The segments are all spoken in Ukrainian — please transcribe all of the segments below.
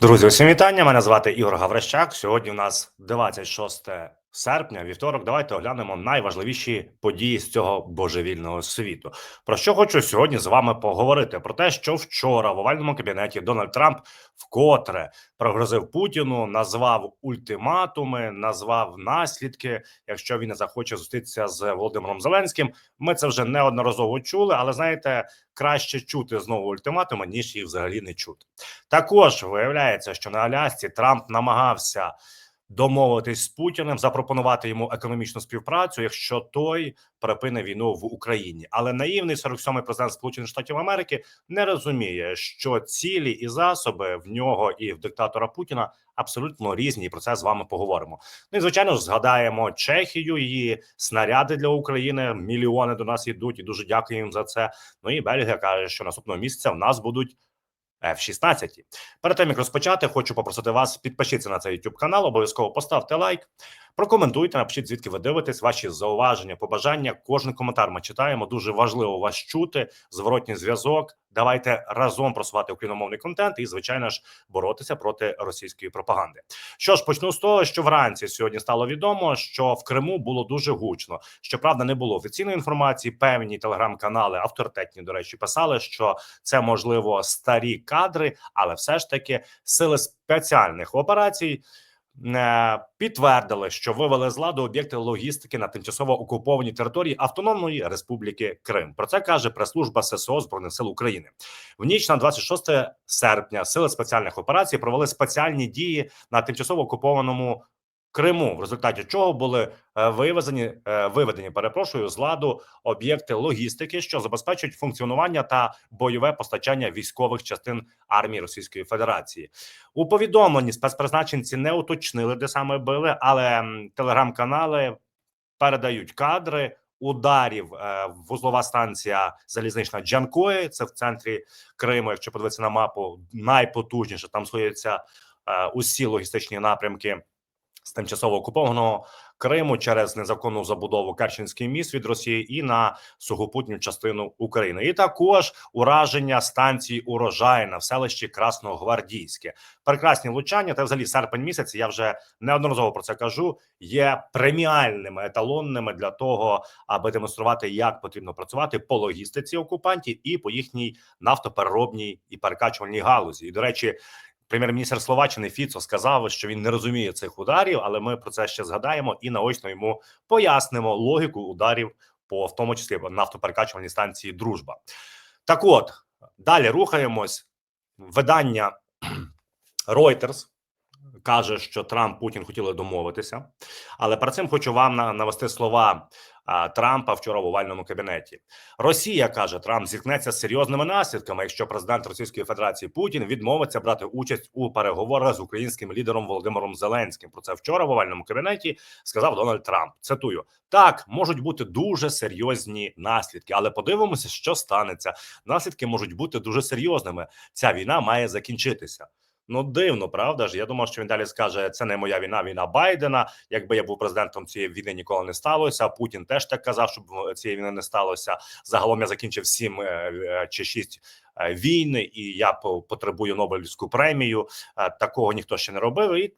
Друзі, усім вітання. Мене звати Ігор Гаврищак. Сьогодні у нас 26 серпня, вівторок. Давайте оглянемо найважливіші події з цього божевільного світу. Про що хочу сьогодні з вами поговорити? Про те, що вчора в овальному кабінеті Дональд Трамп вкотре прогрозив Путіну, назвав ультиматуми, назвав наслідки. Якщо він не захоче зустрітися з Володимиром Зеленським, ми це вже неодноразово чули, але знаєте, краще чути знову ультиматуми, ніж їх взагалі не чути. Також виявляється, що на Алясці Трамп намагався домовитись з Путіним, запропонувати йому економічну співпрацю, якщо той припине війну в Україні. Але наївний 47-й президент Сполучених Штатів Америки не розуміє, що цілі і засоби в нього і в диктатора Путіна абсолютно різні. І про це з вами поговоримо. Ну і звичайно ж згадаємо Чехію, її снаряди для України. Мільйони до нас йдуть, і дуже дякуємо їм за це. Ну і Бельгія каже, що наступного місяця в нас будуть. F-16. Перед тим як розпочати, хочу попросити вас підпишіться на цей YouTube канал. Обов'язково поставте лайк, прокоментуйте, напишіть звідки ви дивитесь, ваші зауваження, побажання. Кожен коментар ми читаємо. Дуже важливо вас чути. Зворотній зв'язок. Давайте разом просувати україномовний контент і, звичайно ж, боротися проти російської пропаганди. Що ж, почну з того, що вранці сьогодні стало відомо, що в Криму було дуже гучно. Щоправда, не було офіційної інформації. Певні телеграм-канали авторитетні, до речі, писали, що це можливо старі кадри, але все ж таки сили спеціальних операцій. Е, Підтвердили, що вивели з ладу об'єкти логістики на тимчасово окупованій території Автономної Республіки Крим. Про це каже прес-служба ССО збройних сил України. В ніч на 26 серпня сили спеціальних операцій провели спеціальні дії на тимчасово окупованому Криму, в результаті чого були е, вивезені е, виведені, перепрошую, з ладу об'єкти логістики, що забезпечують функціонування та бойове постачання військових частин армії Російської Федерації. У повідомленні спецпризначенці не уточнили, де саме били, але телеграм-канали передають кадри. Ударів е, вузлова станція залізнична Джанкої, це в центрі Криму. Якщо подивитися на мапу, найпотужніше там сходяться е, усі логістичні напрямки з тимчасово окупованого Криму через незаконну забудову Керченський міст від Росії і на сухопутню частину України, і також ураження станції урожайна в селищі Красногвардійське. Прекрасні влучання. Та взагалі серпень місяць. Я вже неодноразово про це кажу. Є преміальними еталонними для того, аби демонструвати, як потрібно працювати по логістиці окупантів і по їхній нафтопереробній і перекачувальній галузі. І до речі. Прем'єр-міністр Словаччини Фіцо сказав, що він не розуміє цих ударів, але ми про це ще згадаємо і наочно йому пояснимо логіку ударів по в тому числі нафтоперекачувальній станції Дружба. Так, от далі рухаємось. Видання Reuters каже, що Трамп Путін хотіли домовитися, але перед цим хочу вам навести слова Трампа вчора в овальному кабінеті. Росія каже, Трамп зіткнеться з серйозними наслідками, якщо президент Російської Федерації Путін відмовиться брати участь у переговорах з українським лідером Володимиром Зеленським. Про це вчора в овальному кабінеті сказав Дональд Трамп. Цитую: так можуть бути дуже серйозні наслідки, але подивимося, що станеться. Наслідки можуть бути дуже серйозними. Ця війна має закінчитися. Ну, дивно, правда ж? Я думав, що він далі скаже: це не моя війна, війна Байдена. Якби я був президентом цієї війни, ніколи не сталося. Путін теж так казав, щоб цієї війни не сталося. Загалом я закінчив сім е, е, чи шість війни, війн, і я по- потребую Нобелівську премію. Е, Такого ніхто ще не робив. І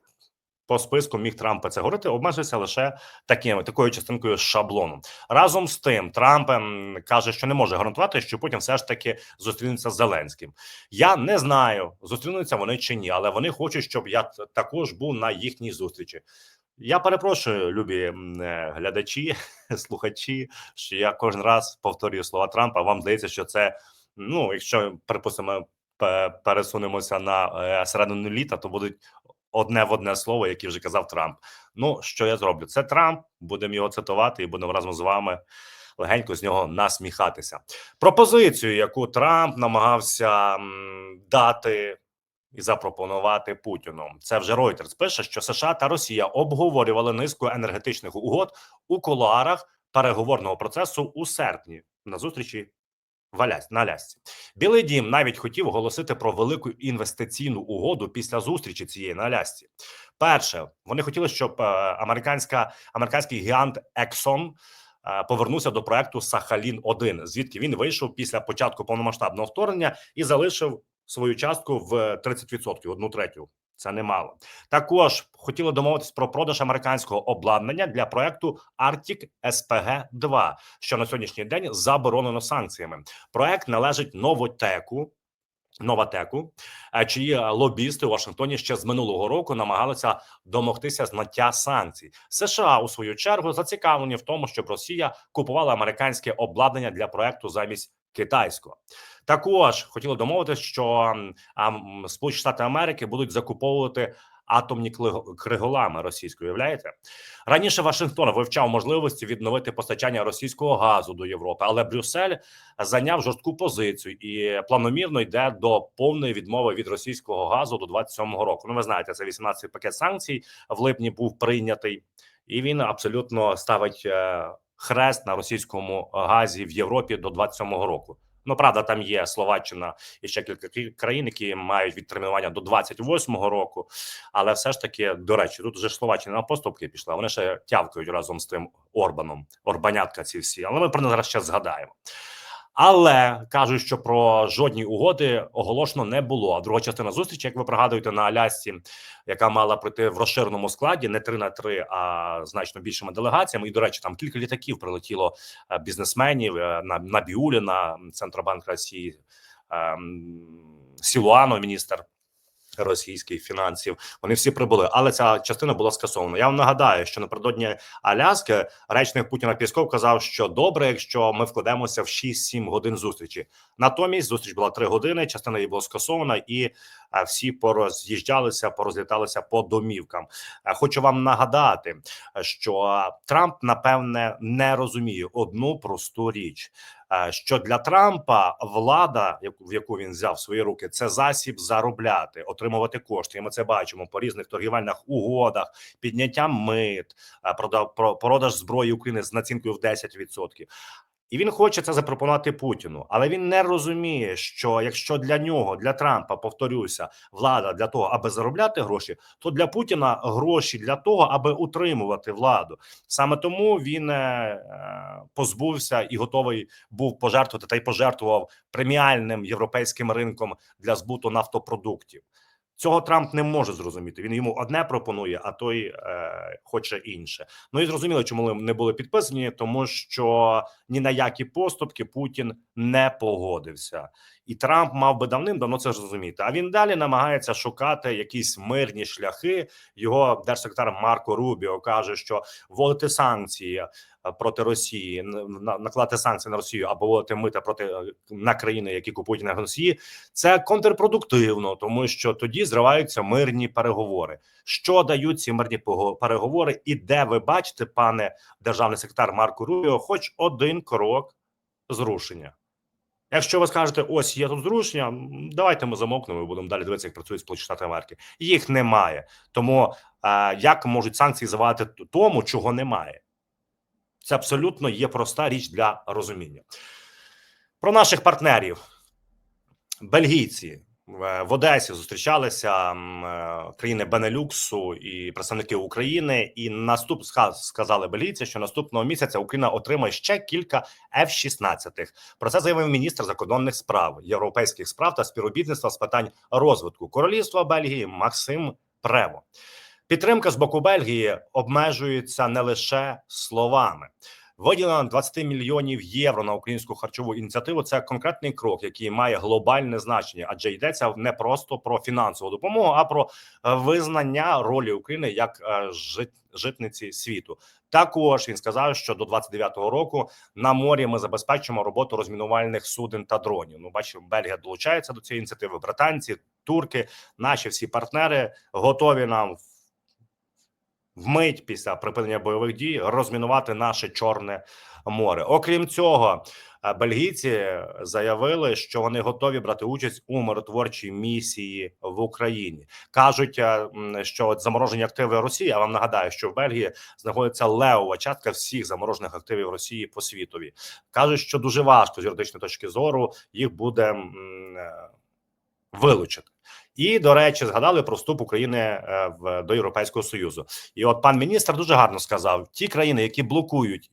по списку міг Трамп це говорити, обмежився лише таким такою частинкою шаблону. Разом з тим, Трамп ем, каже, що не може гарантувати, що Путін все ж таки зустрінеться з Зеленським. Я не знаю, зустрінуться вони чи ні, але вони хочуть, щоб я також був на їхній зустрічі. Я перепрошую, любі е, глядачі, слухачі, що я кожен раз повторюю слова Трампа. Вам здається, що це ну, якщо припустимо, пересунемося на е, середину літа, то будуть одне в одне слово, яке вже казав Трамп. Ну що я зроблю? Це Трамп. Будемо його цитувати і будемо разом з вами легенько з нього насміхатися. Пропозицію, яку Трамп намагався дати і запропонувати Путіну. Це вже Reuters пише, що США та Росія обговорювали низку енергетичних угод у кулуарах переговорного процесу у серпні на зустрічі на Алясці. Білий дім навіть хотів оголосити про велику інвестиційну угоду після зустрічі цієї на Алясці. Перше, вони хотіли, щоб е, американська американський гігант Exxon е, повернувся до проекту Сахалін 1 звідки він вийшов після початку повномасштабного вторгнення і залишив свою частку в 30%, одну третю. Це немало. Також хотіли домовитись про продаж американського обладнання для проекту Arctic SPG 2 що на сьогоднішній день заборонено санкціями. Проект належить Новотеку. Новатеку, е, чиї лобісти у Вашингтоні ще з минулого року намагалися домогтися зняття санкцій. США у свою чергу зацікавлені в тому, щоб Росія купувала американське обладнання для проекту замість китайського. Також хотіли домовитися, що Сполучені Штати Америки будуть закуповувати атомні криголами російської. Уявляєте? Раніше Вашингтон вивчав можливості відновити постачання російського газу до Європи, але Брюссель зайняв жорстку позицію і планомірно йде до повної відмови від російського газу до 27-го року. Ну, ви знаєте, це 18-й пакет санкцій в липні був прийнятий, і він абсолютно ставить е, хрест на російському газі в Європі до 27-го року. Ну, правда, там є Словаччина і ще кілька кі- країн, які мають відтермінування до 28-го року. Але все ж таки, до речі, тут вже ж Словаччина на поступки пішла. Вони ще тявкають разом з тим Орбаном, Орбанятка ці всі. Але ми про них зараз ще згадаємо. Але кажуть, що про жодні угоди оголошено не було. А друга частина зустрічі, як ви пригадуєте, на Алясці, яка мала пройти в розширеному складі, не 3 на 3, а значно більшими делегаціями. І до речі, там кілька літаків прилетіло е, бізнесменів на на Біуліна, Центробанк Росії, ем, Сілуано, міністр російський фінансів. Вони всі прибули, але ця частина була скасована. Я вам нагадаю, що напередодні Аляски речник Путіна Пісков казав, що добре, якщо ми вкладемося в 6-7 годин зустрічі. Натомість зустріч була 3 години. Частина її була скасована, і е, всі пороз'їжджалися, порозліталися по домівкам. Е, Хочу вам нагадати, що Трамп напевне не розуміє одну просту річ. Е, Що для Трампа влада, в яку він взяв свої руки, це засіб заробляти, отримувати кошти. І ми це бачимо по різних торгівельних угодах, підняття мит, е, продаж зброї України з націнкою в 10%. І він хоче це запропонувати Путіну, але він не розуміє, що якщо для нього, для Трампа, повторюся, влада для того, аби заробляти гроші, то для Путіна гроші для того, аби утримувати владу. Саме тому він е, позбувся і готовий був пожертвувати та й пожертвував преміальним європейським ринком для збуту нафтопродуктів. Цього Трамп не може зрозуміти. Він йому одне пропонує, а той е, хоче інше. Ну і зрозуміло, чому не були підписані, тому що ні на які поступки Путін не погодився, і Трамп мав би давним-давно це зрозуміти. А він далі намагається шукати якісь мирні шляхи. Його держсекретар Марко Рубіо каже, що вводити санкції е, проти Росії, на- накладати санкції на Росію або вводити мита проти е, на країни, які купують на Росії, це контрпродуктивно, тому що тоді зриваються мирні переговори. Що дають ці мирні переговори, і де ви бачите, пане державний секретар Марко Рубіо, хоч один крок зрушення. Якщо ви скажете, ось є тут зрушення, давайте ми замовкнемо і будемо далі дивитися, як працюють Сполучені Штати Америки. Їх немає. Тому е, як можуть санкції завадити тому, чого немає? Це абсолютно є проста річ для розуміння. Про наших партнерів. Бельгійці в Одесі зустрічалися е, країни Бенелюксу і представники України. І наступ ска- сказали бельгійці, що наступного місяця Україна отримає ще кілька F-16. Про це заявив міністр закордонних справ, європейських справ та співробітництва з питань розвитку Королівства Бельгії Максим Прево. Підтримка з боку Бельгії обмежується не лише словами. Виділено 20 мільйонів євро на українську харчову ініціативу. Це конкретний крок, який має глобальне значення, адже йдеться не просто про фінансову допомогу, а про е, визнання ролі України як е, жит- житниці світу. Також він сказав, що до 29-го року на морі ми забезпечимо роботу розмінувальних суден та дронів. Ну, бачимо, Бельгія долучається до цієї ініціативи. Британці, турки, наші всі партнери готові нам вмить після припинення бойових дій розмінувати наше чорне море. Окрім цього, е, бельгійці заявили, що вони готові брати участь у миротворчій місії в Україні. кажуть, е, що от заморожені активи Росії. Я вам нагадаю, що в Бельгії знаходиться левова частка всіх заморожених активів Росії по світові. кажуть, що дуже важко з юридичної точки зору їх буде е, вилучити. І до речі, згадали про вступ України е, в до Європейського союзу. І от пан міністр дуже гарно сказав: ті країни, які блокують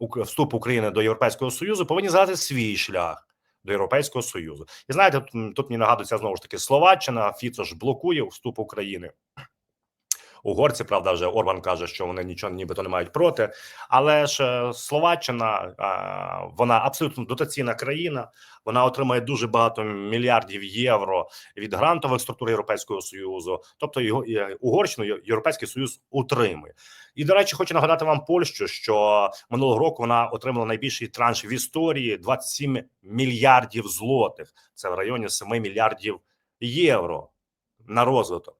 вступ України до Європейського союзу, повинні згадати свій шлях до Європейського союзу. І знаєте, тут, тут мені нагадується знову ж таки Словаччина. Фіцо ж блокує вступ України. Угорці, правда, вже Орбан каже, що вони нічого нібито не мають проти, але ж е, Словаччина е, вона абсолютно дотаційна країна. Вона отримає дуже багато мільярдів євро від грантових структур Європейського союзу. Тобто його е, Угорщину Європейський Союз утримує. І до речі, хочу нагадати вам Польщу, що минулого року вона отримала найбільший транш в історії 27 мільярдів злотих. Це в районі 7 мільярдів євро на розвиток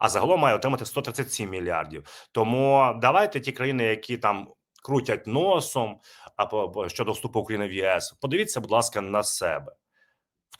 а загалом має отримати 137 мільярдів. Тому давайте ті країни, які там крутять носом або щодо вступу України в ЄС, подивіться, будь ласка, на себе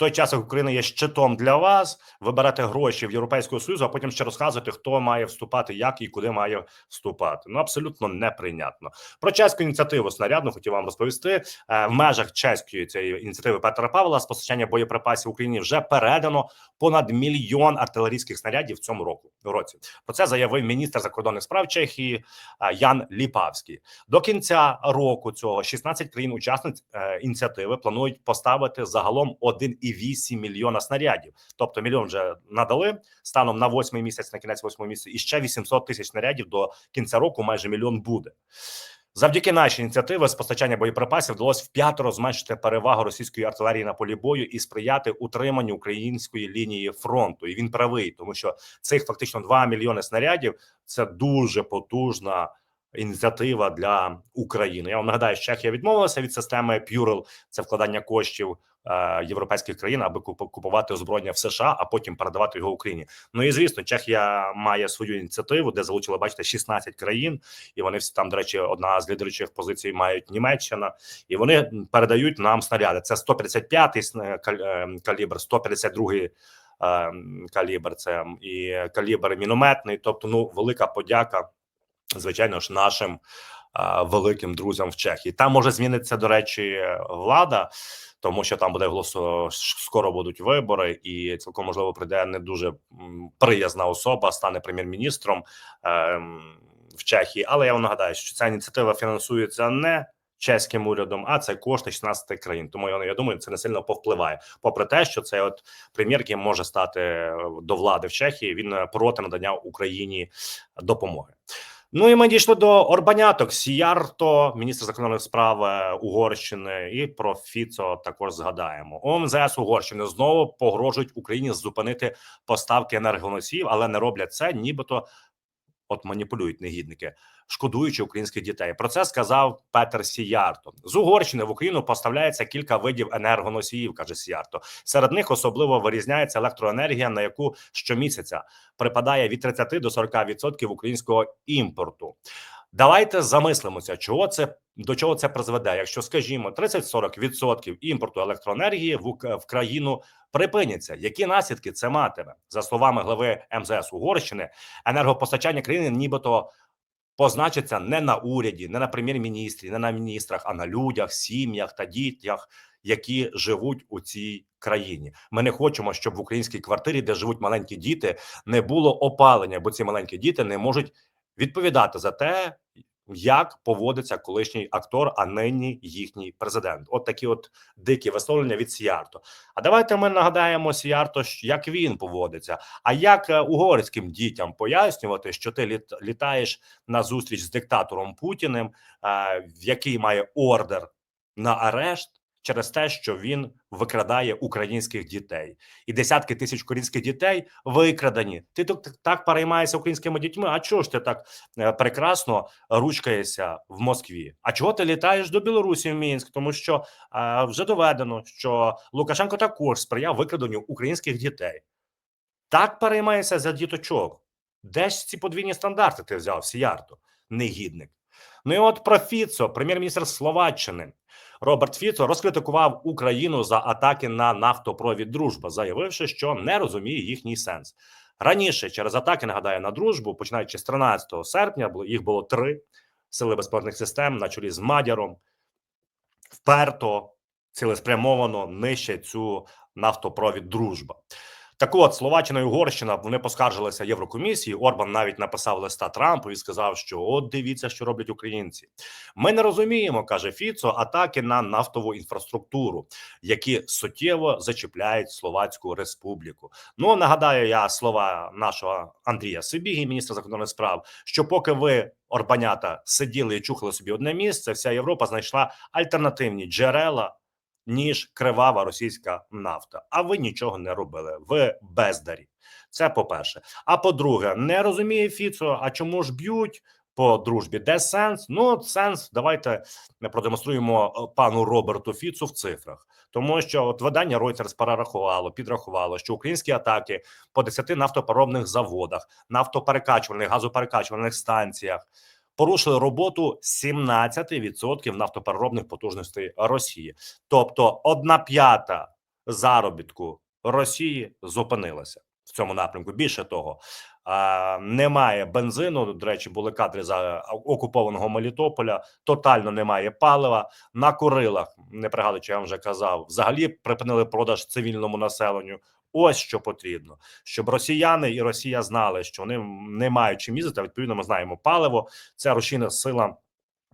той час, як Україна є щитом для вас, ви берете гроші в Європейського Союзу, а потім ще розказуєте, хто має вступати, як і куди має вступати. Ну абсолютно неприйнятно. Про чеську ініціативу снарядну хотів вам розповісти е, в межах чеської цієї ініціативи Петра Павла з постачання боєприпасів Україні вже передано понад мільйон артилерійських снарядів в цьому року році. Про це заявив міністр закордонних справ Чехії е, Ян Ліпавський. До кінця року цього 16 країн-учасниць е, ініціативи планують поставити загалом 1,8 2,8 мільйона снарядів. Тобто мільйон вже надали станом на восьмий місяць, на кінець восьмого місяця, і ще 800 тисяч снарядів до кінця року. Майже мільйон буде. Завдяки нашій ініціативі з постачання боєприпасів вдалося вп'ятеро зменшити перевагу російської артилерії на полі бою і сприяти утриманню української лінії фронту. І він правий, тому що цих фактично 2 мільйони снарядів це дуже потужна ініціатива для України. Я вам нагадаю, що Чехія відмовилася від системи Пюрел, це вкладання коштів е, європейських країн, аби купувати озброєння в США, а потім передавати його Україні. Ну і звісно, Чехія має свою ініціативу, де залучила, бачите, 16 країн, і вони всі там, до речі, одна з лідеручих позицій мають Німеччина, і вони передають нам снаряди. Це 155-й е, калібр, 152-й е, калібр. Це і калібр мінометний. Тобто, ну велика подяка звичайно ж, нашим великим друзям в Чехії. Там може змінитися до речі, влада, тому що там буде голосу скоро будуть вибори, і цілком можливо прийде не дуже приязна особа, стане прем'єр-міністром е, в Чехії. Але я вам нагадаю, що ця ініціатива фінансується не чеським урядом, а це кошти 16 країн. Тому я думаю, це не сильно повпливає. Попри те, що це от прем'єр, який може стати е, до влади в Чехії, він е, проти надання Україні допомоги. Ну і ми дійшли до Орбаняток Сіярто, міністр закордонних справ е, Угорщини, і про Фіцо також згадаємо. ОМЗС Угорщини знову погрожують Україні зупинити поставки енергоносіїв, але не роблять це, нібито от маніпулюють негідники, шкодуючи українських дітей. Про це сказав Петер Сіярто. З Угорщини в Україну поставляється кілька видів енергоносіїв, каже Сіярто. Серед них особливо вирізняється електроенергія, на яку щомісяця припадає від 30 до 40% українського імпорту. Давайте замислимося, чого це до чого це призведе. Якщо скажімо 30-40% імпорту електроенергії в, в країну припиняться, які наслідки це матиме за словами глави МЗС Угорщини, енергопостачання країни, нібито позначиться не на уряді, не на прем'єр-міністрі, не на міністрах, а на людях, сім'ях та дітях. Які живуть у цій країні, ми не хочемо, щоб в українській квартирі, де живуть маленькі діти, не було опалення, бо ці маленькі діти не можуть відповідати за те, як поводиться колишній актор, а нині їхній президент. От такі от дикі висловлення від Сіярто. А давайте ми нагадаємо Сіярто, як він поводиться. А як е, угорським дітям пояснювати, що ти літаєш на зустріч з диктатором Путіним, е, який має ордер на арешт через те, що він викрадає українських дітей, і десятки тисяч українських дітей викрадані. Ти тут так переймаєшся українськими дітьми. А чого ж ти так е, прекрасно ручкаєшся в Москві? А чого ти літаєш до Білорусі в Мінськ? Тому що а, вже доведено, що Лукашенко також сприяв викраденню українських дітей. Так переймаєшся за діточок. Де ж ці подвійні стандарти ти взяв, Сіярто, негідник? Ну і от про Фіцо, прем'єр-міністр Словаччини. Роберт Фіцо розкритикував Україну за атаки на нафтопровід Дружба, заявивши, що не розуміє їхній сенс. Раніше через атаки нагадаю на дружбу, починаючи з 13 серпня, їх було три сили безпілотних систем на чолі з Мадяром. Вперто цілеспрямовано нищать цю нафтопровід Дружба. Так от Словаччина і Угорщина вони поскаржилися Єврокомісії. Орбан навіть написав листа Трампу і сказав, що от дивіться, що роблять українці. Ми не розуміємо, каже Фіцо, атаки на нафтову інфраструктуру, які суттєво зачіпляють Словацьку республіку. Ну нагадаю я слова нашого Андрія Сибігі, міністра закордонних справ, що поки ви Орбанята сиділи і чухали собі одне місце, вся Європа знайшла альтернативні джерела ніж кривава російська нафта. А ви нічого не робили. Ви бездарі. Це по-перше. А по-друге, не розуміє Фіцо, а чому ж б'ють по дружбі? Де сенс? Ну, сенс, давайте продемонструємо е, пану Роберту Фіцу в цифрах. Тому що от видання Reuters перерахувало, підрахувало, що українські атаки по 10 нафтопереробних заводах, нафтоперекачувальних, газоперекачувальних станціях порушили роботу 17% нафтопереробних потужностей Росії. Тобто одна п'ята заробітку Росії зупинилася в цьому напрямку. Більше того, немає бензину. До речі, були кадри за окупованого Мелітополя. Тотально немає палива на Курилах. Не пригадую, чи я вам вже казав. Взагалі припинили продаж цивільному населенню. Ось що потрібно, щоб росіяни і Росія знали, що вони не мають чим їздити. Відповідно, ми знаємо паливо. Це рушійна сила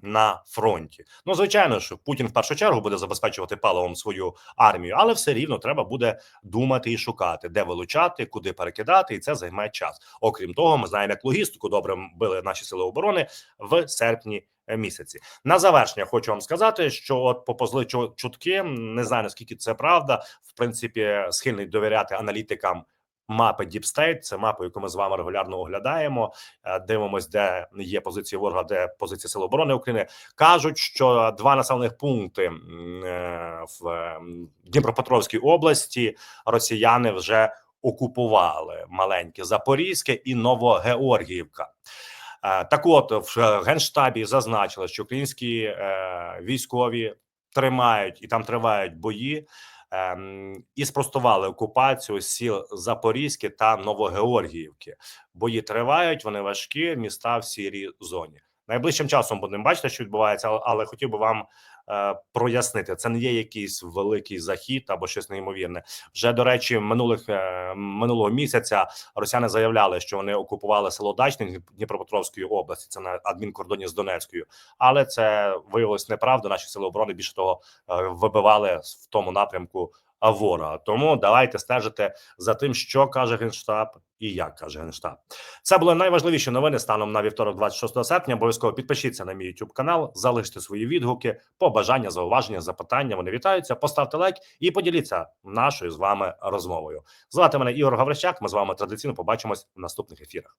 на фронті. Ну звичайно, що Путін в першу чергу буде забезпечувати паливом свою армію, але все рівно треба буде думати і шукати, де вилучати, куди перекидати, і це займає час. Окрім того, ми знаємо, як логістику добре били наші сили оборони в серпні. Місяці на завершення хочу вам сказати, що от попозли чу- чутки, не знаю наскільки це правда. В принципі, схильний довіряти аналітикам мапи Deep State. Це мапа, яку ми з вами регулярно оглядаємо. Е, Дивимось, де є позиції ворога, де позиції Сил оборони України. Кажуть, що два населених пункти е, в Дніпропетровській області росіяни вже окупували маленьке Запорізьке і Новогеоргіївка. Е, Так, от в генштабі зазначили, що українські військові тримають і там тривають бої. Ем, І спростували окупацію сіл Запорізьке та Новогеоргіївки. Бої тривають, вони важкі. Міста в сірій зоні. Найближчим часом будемо бачити, що відбувається, але- хотів би вам прояснити. Це не є якийсь великий захід або щось неймовірне. Вже до речі, минулих е, минулого місяця росіяни заявляли, що вони окупували село Дачне Дніпропетровської області. Це на адмінкордоні з Донецькою, але це виявилось неправда. Наші сили оборони більше того е, вибивали в тому напрямку а, ворога. Тому давайте стежити за тим, що каже генштаб і як каже генштаб. Це були найважливіші новини станом на вівторок, 26 серпня. Обов'язково підпишіться на мій YouTube канал, залиште свої відгуки, побажання, зауваження, запитання. Вони вітаються. Поставте лайк і поділіться нашою з вами розмовою. Звати мене Ігор Гаврищак. Ми з вами традиційно побачимось в наступних ефірах.